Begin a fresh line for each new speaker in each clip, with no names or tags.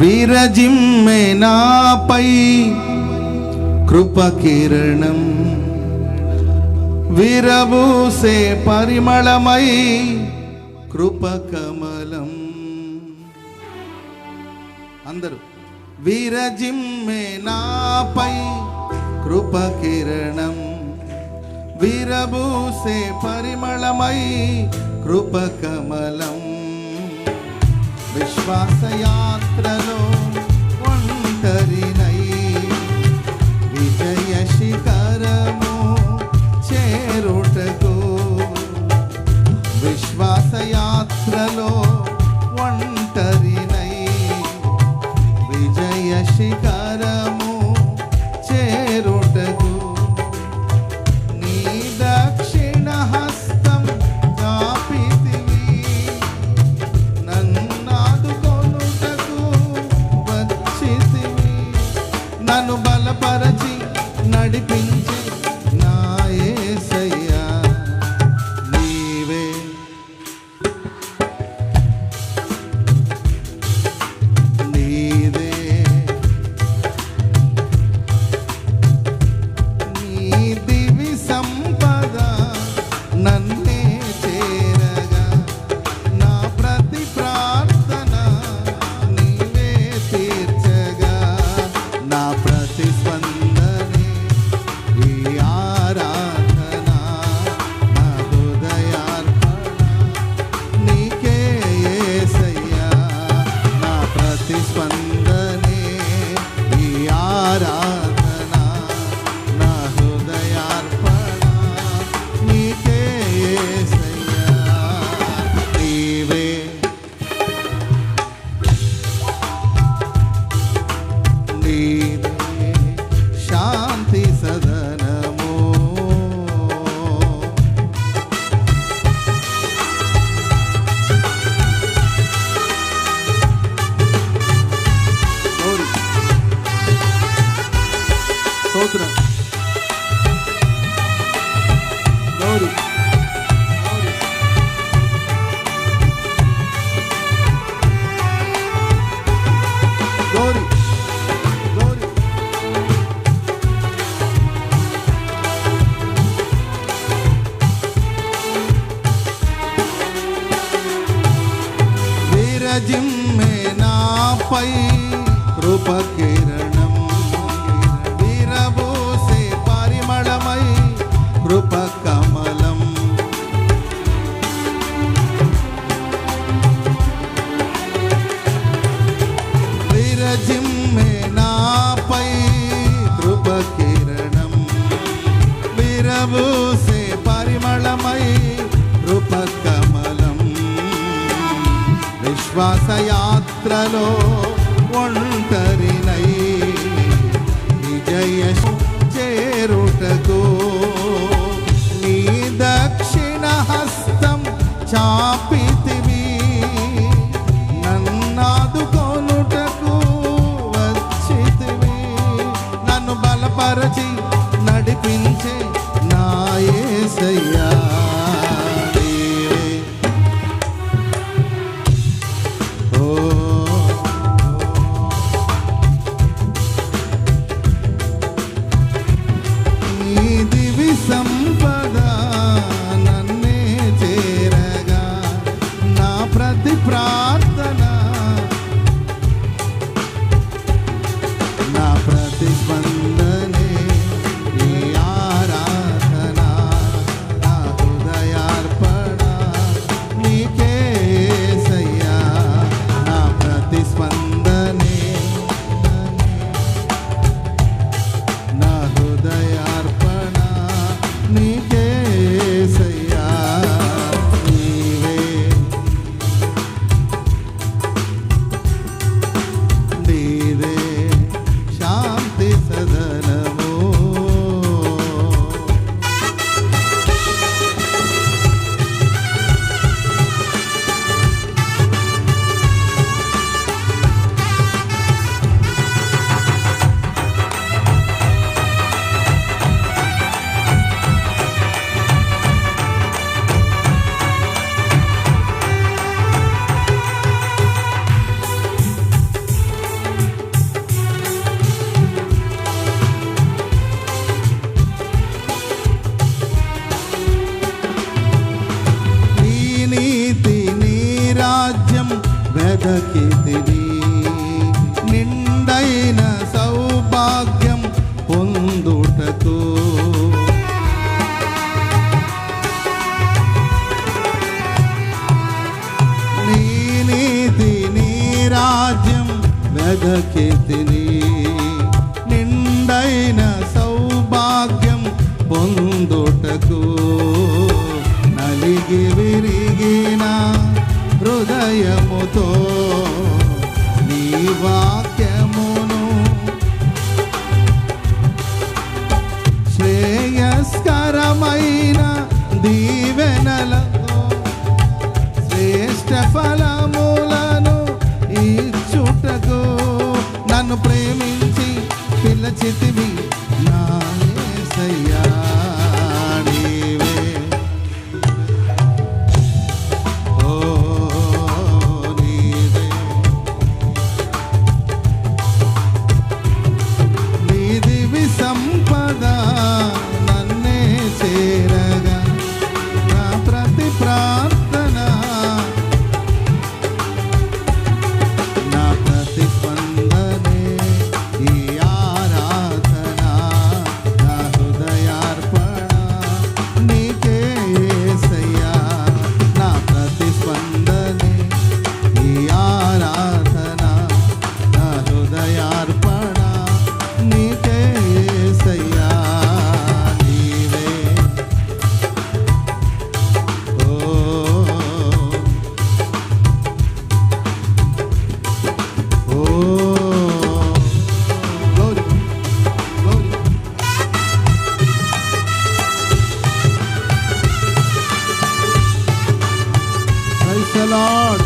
విరజిమ్మె నాపై కృప కిరణం విరబూసే పరిమళమై కృప కమలం అందరూ విరజిమ్మె నాపై కృప కిరణం విరబూసే పరిమళమై కృప కమలం విశ్వాసయాత్రలో ఒంటరినై విజయ శిఖరము చేరుటకు విశ్వాసయాత్రలో ఒంటరినై నడిపించి నా యేసయ్యా నీవే. నీదే. నీ దివి సంపద విరజిమ్మె నాపై కృప కిరణం విరబూసే పరిమళమై కృప కమలం విరజిమ్మె నాపై కృప కిరణం విశ్వాసయాత్రలో ఒంటరినై విజయ చేరుటకు నీ దక్షిణ హస్తం చా 万 ذاك الدنيا చేసితివి నా ఏసయ్యా సంపద నన్నే చేరగా నా ప్రతి ప్రాణ Lord.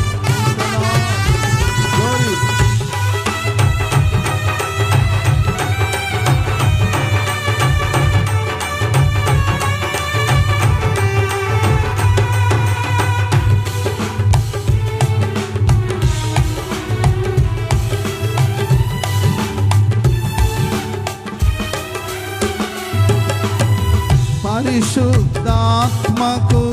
Shuddhatma Kuru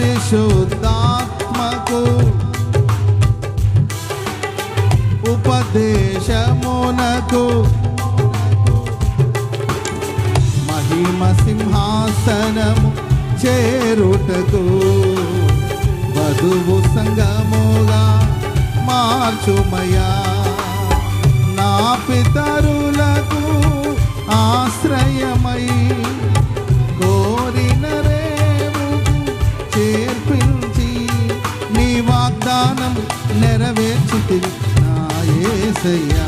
పరిశుద్ధాత్మకు ఉపదేశమునకు మహిమ సింహాసనము చేరుటకు వధువు సంగముగా మార్చుమయా నా పితరులకు ఆశ్రయమై వాగ్దానం నెరవేర్చుతివి నా ఏసయ్యా.